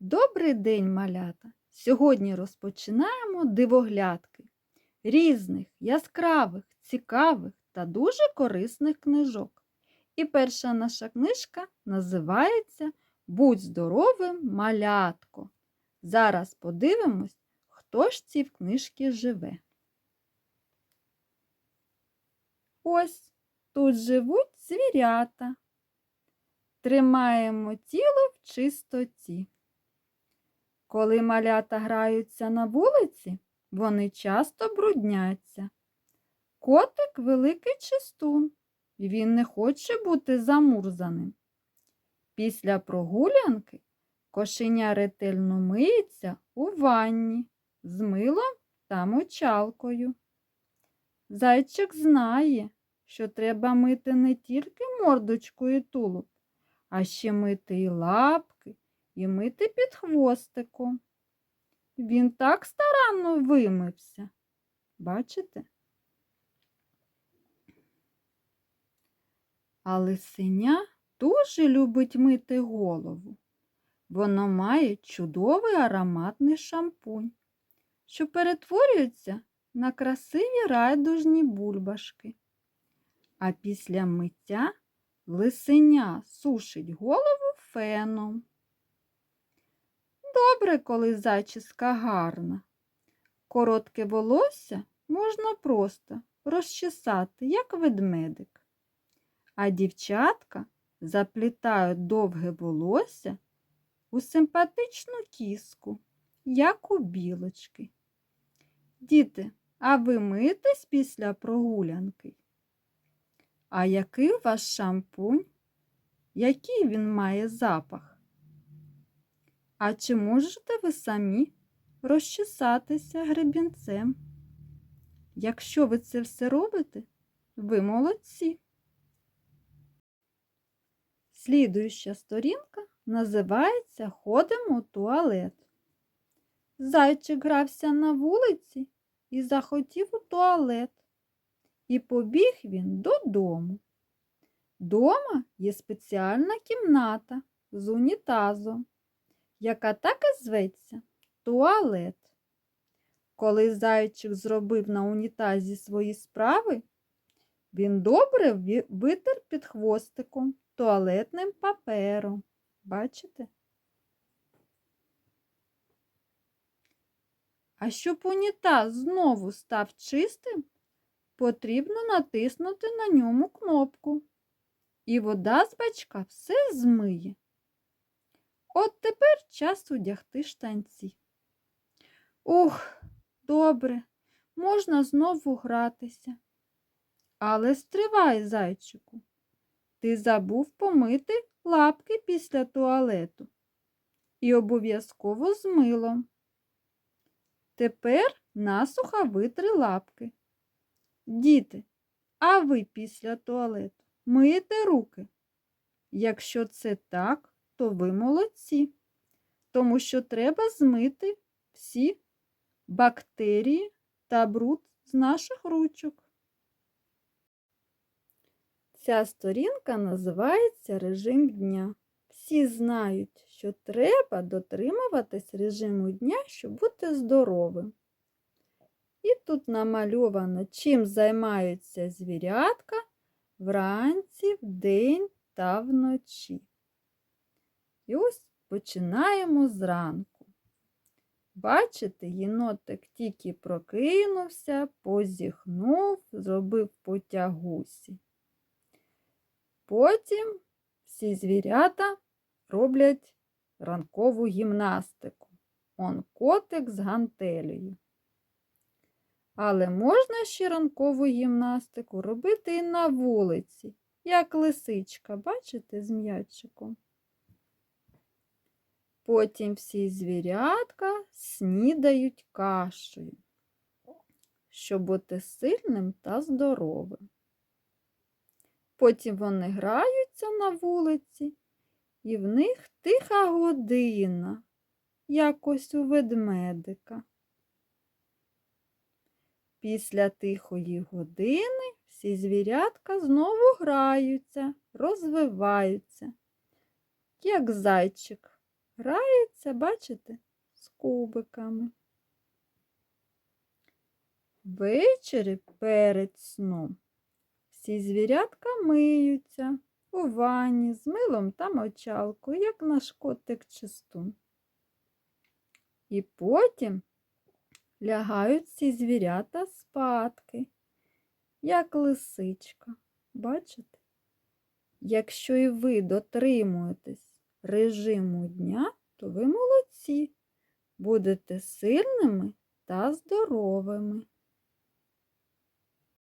Добрий день, малята! Сьогодні розпочинаємо дивоглядки різних, яскравих, цікавих та дуже корисних книжок. І перша наша книжка називається Будь здоровим, малятко. Зараз подивимось, хто ж ці в книжці живе. Ось тут живуть звірята. Тримаємо тіло в чистоті. Коли малята граються на вулиці, вони часто брудняться. Котик великий чистун, він не хоче бути замурзаним. Після прогулянки кошеня ретельно миється у ванні з милом та мочалкою. Зайчик знає, що треба мити не тільки мордочку і тулуб, а ще мити і лапки, і мити під хвостиком. Він так старанно вимився. Бачите? А лисеня дуже любить мити голову. Воно має чудовий ароматний шампунь, що перетворюється на красиві райдужні бульбашки. А після миття лисеня сушить голову феном. Добре, коли зачіска гарна. Коротке волосся можна просто розчесати, як ведмедик. А дівчатка заплітають довге волосся у симпатичну кіску, як у білочки. Діти, а ви митесь після прогулянки? А який у вас шампунь? Який він має запах? А чи можете ви самі розчесатися гребінцем? Якщо ви це все робите, ви молодці. Слідуюча сторінка називається Ходимо у туалет. Зайчик грався на вулиці і захотів у туалет. І побіг він додому. Дома є спеціальна кімната з унітазом яка так і зветься туалет. Коли зайчик зробив на унітазі свої справи, він добре витер під хвостиком туалетним папером. Бачите? А щоб унітаз знову став чистим, потрібно натиснути на ньому кнопку. І вода з бачка все змиє. От тепер час одягти штанці. Ух, добре, можна знову гратися. Але стривай, зайчику, ти забув помити лапки після туалету і обов'язково з милом. Тепер насуха витри лапки. Діти, а ви після туалету миєте руки? Якщо це так, то ви молодці, тому що треба змити всі бактерії та бруд з наших ручок. Ця сторінка називається режим дня. Всі знають, що треба дотримуватись режиму дня, щоб бути здоровим. І тут намальовано, чим займаються звірятка вранці, вдень та вночі. І ось починаємо зранку. Бачите, єнотик тільки прокинувся, позіхнув, зробив потягусі. Потім всі звірята роблять ранкову гімнастику. Он котик з гантелею. Але можна ще ранкову гімнастику робити і на вулиці, як лисичка, бачите, з м'ячиком. Потім всі звірятка снідають кашею, щоб бути сильним та здоровим. Потім вони граються на вулиці, і в них тиха година, якось у ведмедика. Після тихої години всі звірятка знову граються, розвиваються, як зайчик Грається, бачите, з кубиками. Ввечері перед сном всі звірятка миються у ванні з милом та мочалкою, як наш котик чистун. І потім лягають ці звірята спадки, як лисичка. Бачите? Якщо і ви дотримуєтесь режиму дня, то ви молодці, будете сильними та здоровими.